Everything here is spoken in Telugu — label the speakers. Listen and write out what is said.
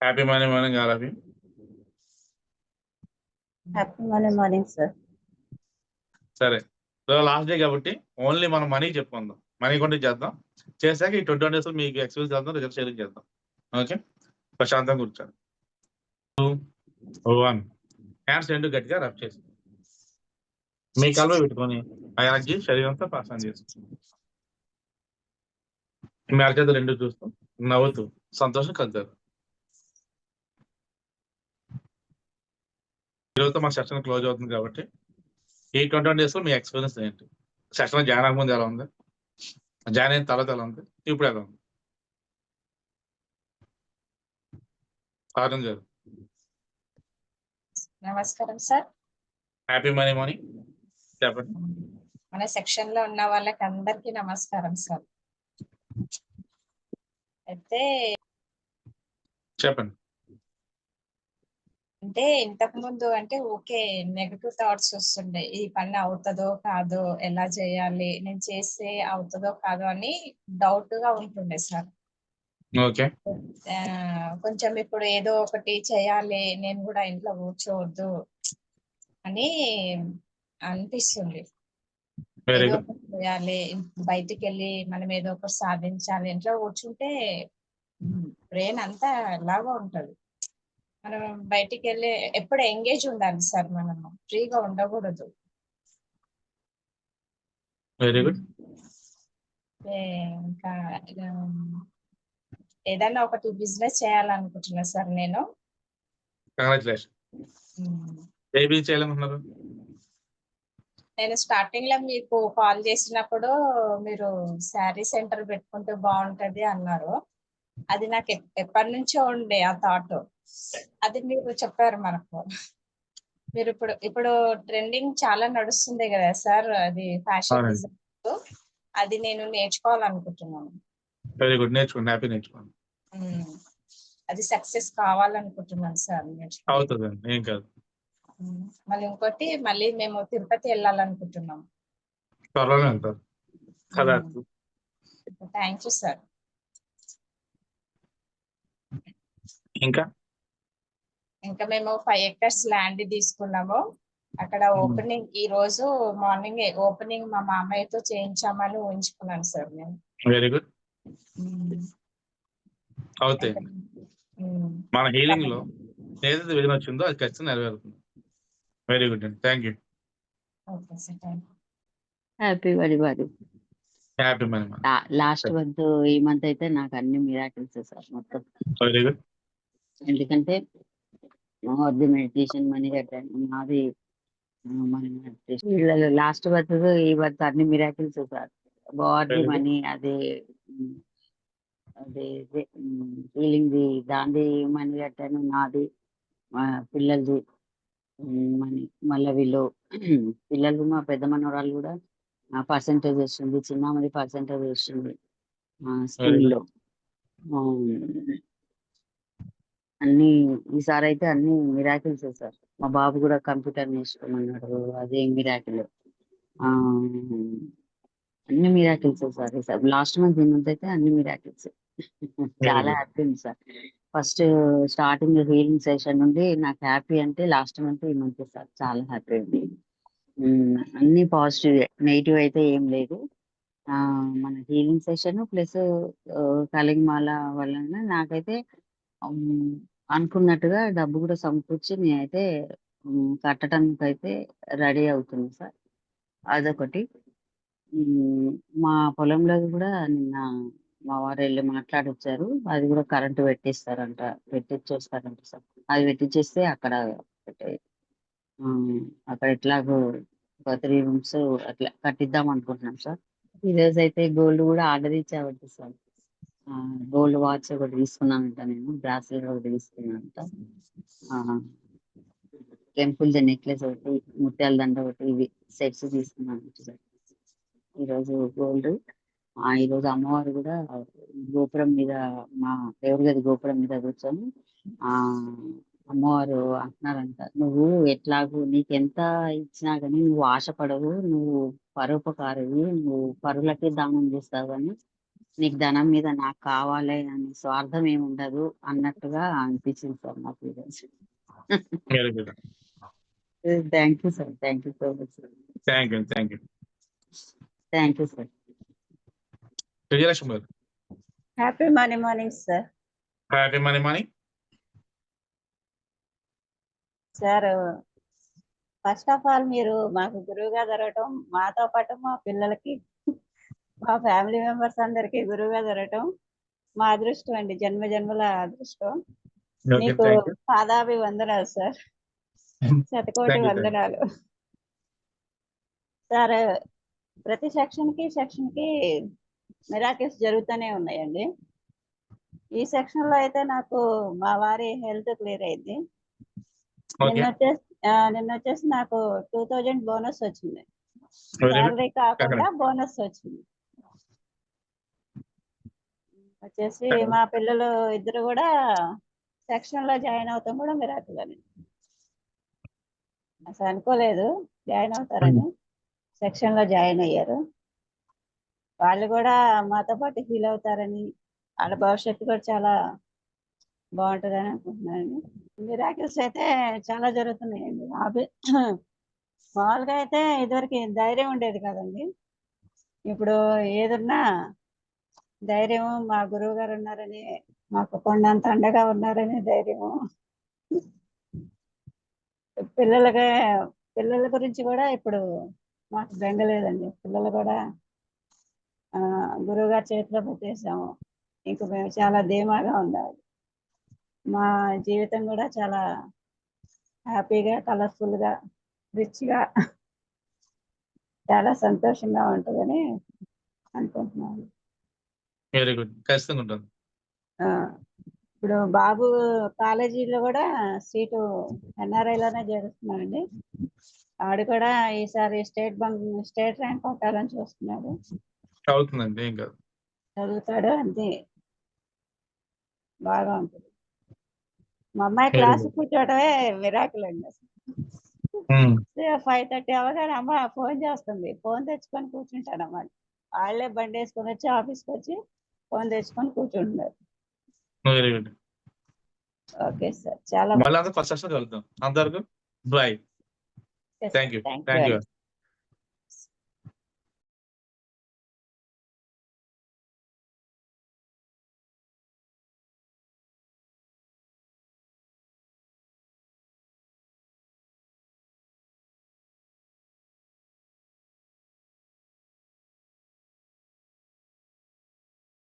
Speaker 1: Happy morning morning all of you
Speaker 2: happy morning morning sir.
Speaker 1: సరే లాస్ట్ డే కాబట్టి ఓన్లీ మనం మనీ చెప్పుకుందాం. మనీ కొంటే చేద్దాం. చేశాక ఈ ట్వంటీ వన్ డేస్ మీకు ఎక్స్పీరియన్స్ చేద్దాం రిజల్ట్ షేరింగ్ చేద్దాం. ఓకే ప్రశాంతంగా కూర్చోండి. వన్ హ్యాండ్స్ రెండు గట్టిగా రబ్ చేసి. మీ కలవ పెట్టుకొని ఆ ఎనర్జీ శరీరం అంతా పాసన్ చేస్తుంది మీ అరచేత రెండు చూస్తూ నవ్వుతూ సంతోషం కలుగుతారు ఈరోజుతో మా సెషన్ క్లోజ్ అవుతుంది కాబట్టి ఈ ట్వంటీ వన్ డేస్లో మీ ఎక్స్పీరియన్స్ ఏంటి? సెషన్ జాయిన్ అవ్వకముందు ఎలా ఉంది? జాయిన్ అయిన తర్వాత ఎలా ఉంది? ఇప్పుడు ఎలా ఉంది? గారు.
Speaker 3: నమస్కారం సార్.
Speaker 1: హ్యాపీ మనీ మనీ చెప్పండి.
Speaker 3: మన సెక్షన్లో ఉన్న వాళ్ళకి అందరికీ నమస్కారం సార్. అయితే
Speaker 1: చెప్పండి.
Speaker 3: అంటే ఇంతకు ముందు అంటే ఓకే నెగటివ్ థాట్స్ వస్తుండే. ఈ పని అవుతుందో కాదో ఎలా చేయాలి నేను చేస్తే అవుతుందో కాదో అని డౌట్గా ఉంటుండే సార్.
Speaker 1: ఓకే.
Speaker 3: కొంచెం ఇప్పుడు ఏదో ఒకటి చేయాలి నేను కూడా ఇంట్లో కూర్చోవద్దు అని అనిపిస్తుంది చేయాలి బయటికి వెళ్ళి మనం ఏదో ఒకటి సాధించాలి ఇంట్లో కూర్చుంటే బ్రెయిన్ అంతా ఎలాగో ఉంటది. మనం బయటికి వెళ్ళి ఎప్పుడు ఎంగేజ్ ఉండాలి సార్ మనం ఫ్రీగా ఉండకూడదు.
Speaker 1: Very good.
Speaker 3: ఇంకా ఏదైనా ఒకటి బిజినెస్ చేయాలనుకుంటున్నా సార్ నేను.
Speaker 1: కంగ్రాచులేషన్.
Speaker 3: ఉమ్,
Speaker 1: ఏ బిజినెస్ చేయాలనుకుంటున్నారు?
Speaker 3: నేను స్టార్టింగ్లో మీకు కాల్ చేసినప్పుడు మీరు శారీ సెంటర్ పెట్టుకుంటే బాగుంటది అన్నారు. అది నాకు ఎప్- ఎప్పటి నుంచో ఉండే ఆ థాట్. అది మీరు చెప్పారు మనకు. మీరు ఇప్పుడు ఇప్పుడు ట్రెండింగ్ చాలా నడుస్తుంది కదా సార్ అది ఫ్యాషన్. డిజైన్ అది నేను నేర్చుకోవాలనుకుంటున్నాను.
Speaker 1: వెరీ గుడ్ నేర్చుకోండి. హ్యాపీ నేర్చుకోండి.
Speaker 3: అది సక్సెస్ కావాలనుకుంటున్నాను సార్
Speaker 1: ఏం కాదు.
Speaker 3: మళ్ళీ ఇంకోటి మళ్ళీ మేము తిరుపతి వెళ్ళాలనుకుంటున్నాం.
Speaker 1: త్వరలోనే వెళ్తారు కదా
Speaker 3: థ్యాంక్ యూ సార్.
Speaker 1: ఇంకా?
Speaker 3: ఇంకా మేము ఫైవ్ ఎకర్స్ ల్యాండ్ తీసుకున్నాము. అక్కడ ఓపెనింగ్ ఈ రోజు మార్నింగ్ ఓపెనింగ్ మా మామయ్యతో చేయించామని ఊహించుకున్నాను సార్ నేను.
Speaker 1: వెరీ గుడ్ అవుతాయి.
Speaker 3: ఉమ్,
Speaker 1: మన హీలింగ్లో ఏదైతే విజన్ వచ్చిందో అది ఖచ్చితంగా నెరవేరుతుంది. వెరీ గుడ్ అండి. Thank you
Speaker 3: okay sir thank you
Speaker 2: happy very very
Speaker 1: happy
Speaker 2: last month ఈ మంత్ అయితే నాకు అన్ని మిరాకిల్స్ సార్ మొత్తం.
Speaker 1: వెరీ
Speaker 2: అది మెడిటేషన్ మనీ కట్టాను. నాది ఆ, మన మెడిటేషన్ లాస్ట్ మంత్ ఈ మంత్ అన్ని మిరాకిల్స్ సార్. బాడీ. మనీ అదే అదే ఫీలింగ్ ది దాంది మనీ కట్టాను. నాది పిల్లలది మనీ మళ్ళీ వీళ్ళు పిల్లలు మా పెద్ద మనవరాలు కూడా పర్సంటేజ్ వస్తుంది చిన్నమ్మది పర్సంటేజ్ వస్తుంది స్కూల్లో. అన్ని ఈసారి అయితే అన్ని మిరాకిల్స్ సార్ మా బాబు కూడా కంప్యూటర్ నేర్చుకోమన్నాడు. అదే మిరాకిల్ అన్ని మిరాకిల్స్ సార్ ఈసారి లాస్ట్ మంత్ ఈ మంత్ అయితే అన్ని మిరాకిల్స్ చాలా. హ్యాపీ ఉంది sir. First starting healing session నుండి నాకు హ్యాపీ అంటే లాస్ట్ మంత్ ఈ మంత్ సార్. చాలా హ్యాపీ ఉంది. అన్ని పాజిటివ్ నెగిటివ్ అయితే ఏం లేదు. ఆ మన హీలింగ్ సెషన్ ప్లస్ కలింగమాల వలన నాకైతే అనుకున్నట్టుగా డబ్బు కూడా సమకూర్చి నేనైతే ఉమ్, కట్టడానికి అయితే రెడీ అవుతుంది సార్. అదొకటి. మా పొలంలో కూడా నిన్న మా వారు వెళ్ళి మాట్లాడొచ్చారు. అది కూడా కరెంటు పెట్టిస్తారంట పెట్టించేస్తారంట సార్. అది పెట్టించేస్తే అక్కడ అక్కడ ఎట్లాగో ఒక త్రీ రూమ్స్ అట్లా కట్టిద్దాం అనుకుంటున్నాం సార్. ఈ రోజు అయితే గోల్డ్ కూడా ఆర్డర్ ఇచ్చామంట సార్. గోల్డ్ వాచ్ ఒకటి తీసుకున్నానంట నేను బ్రాస్లెట్ ఒకటి తీసుకున్నానంట. టెంపుల్ నెక్లెస్ ఒకటి ముత్యాల దండ ఒకటి ఇవి సెట్స్ తీసుకున్నాను సార్ ఈరోజు గోల్డ్. ఆ ఈరోజు అమ్మవారు కూడా గోపురం మీద మా దేవుడి గది గోపురం మీద కూర్చొని ఆ అమ్మవారు అంటున్నారంట నువ్వు ఎట్లాగూ నీకెంత ఇచ్చినా కానీ నువ్వు ఆశపడవు నువ్వు పరోపకారివి నువ్వు పరులకే దానం చేస్తావు అని నీకు ధనం మీద నాకు కావాలి అని స్వార్థం ఏమి ఉండదు అన్నట్టుగా అనిపించింది సార్ నాకు ఈరోజు thank you sir thank you so much sir
Speaker 1: thank you thank you
Speaker 2: thank you sir
Speaker 1: Vijayalakshmi garu
Speaker 4: happy morning morning sir
Speaker 1: happy money money
Speaker 4: sir first of all మీరు మాకు గురువుగా దొరకటం మాతో పాటు మా పిల్లలకి మా ఫ్యామిలీ మెంబర్స్ అందరికి గురువుగా దొరకటం మా అదృష్టం అండి. జన్మ జన్మల అదృష్టం. మీకు పాదాభి వందనాలు సార్. శతకోటి. వందనాలు. సార్ ప్రతి సెక్షన్కి సెక్షన్కి మిరాకిల్స్ జరుగుతూనే ఉన్నాయండి. ఈ సెక్షన్లో అయితే నాకు మా వారి హెల్త్ క్లియర్ అయింది. నిన్న వచ్చేసి నిన్న వచ్చేసి నాకు టూ థౌజండ్ బోనస్ వచ్చింది. శాలరీ కాకుండా బోనస్ వచ్చింది. వచ్చేసి మా పిల్లలు ఇద్దరు కూడా సెక్షన్లో జాయిన్ అవుతాం కూడా మిరాకిల్ అని అసలు అనుకోలేదు జాయిన్ అవుతారని. సెక్షన్లో జాయిన్ అయ్యారు. వాళ్ళు కూడా మాతో పాటు ఫీల్ అవుతారని వాళ్ళ భవిష్యత్తు కూడా చాలా బాగుంటుందని అనుకుంటున్నాను మిరాకిల్స్ అయితే చాలా జరుగుతున్నాయండి. అవి మామూలుగా అయితే ఇదివరకు ధైర్యం ఉండేది కదండి. ఇప్పుడు ఏదన్నా ధైర్యం మా గురువు గారు ఉన్నారని మాకు కొండంత అండగా ఉన్నారని ధైర్యము. పిల్లలకి పిల్లల గురించి కూడా ఇప్పుడు మాకు బెంగలేదండి పిల్లలు కూడా గురువు గారి చేతిలో పెట్టేసాము ఇంక మేము చాలా ధీమాగా ఉండాలి. మా జీవితం కూడా చాలా హ్యాపీగా కలర్ఫుల్గా గా రిచ్గా చాలా సంతోషంగా ఉంటుందని అనుకుంటున్నాను.
Speaker 1: Very good. ఖచ్చితంగా ఉంటుంది.
Speaker 4: ఇప్పుడు బాబు కాలేజీలో కూడా సీటు NRI లోనే చేరుస్తున్నాడండి. ఆడు కూడా ఈసారి స్టేట్ బంక్ స్టేట్ ర్యాంక్ కొట్టాలని చూస్తున్నాడు.
Speaker 1: అవుతుందండి ఏం కాదు
Speaker 4: చదువుతాడు అంతే. బాగా ఉంటుంది. మా అమ్మాయి క్లాస్. కూర్చోవడమే మిరాకిల్ అండి ఫైవ్ థర్టీ అవగానే అమ్మ ఫోన్ చేస్తుంది. ఫోన్ తెచ్చుకొని కూర్చుంటాను అన్నమాట వాళ్ళే బండి వేసుకొని వచ్చి ఆఫీస్కి వచ్చి ఫోన్ తెచ్చుకొని కూర్చుంటున్నారు.
Speaker 1: Very good.
Speaker 4: ఓకే సార్ చాలా
Speaker 1: మళ్ళీ అందరూ ఫస్ట్ సెషన్ కలుద్దాం. అందరికి bye. Thank you
Speaker 4: thank
Speaker 1: you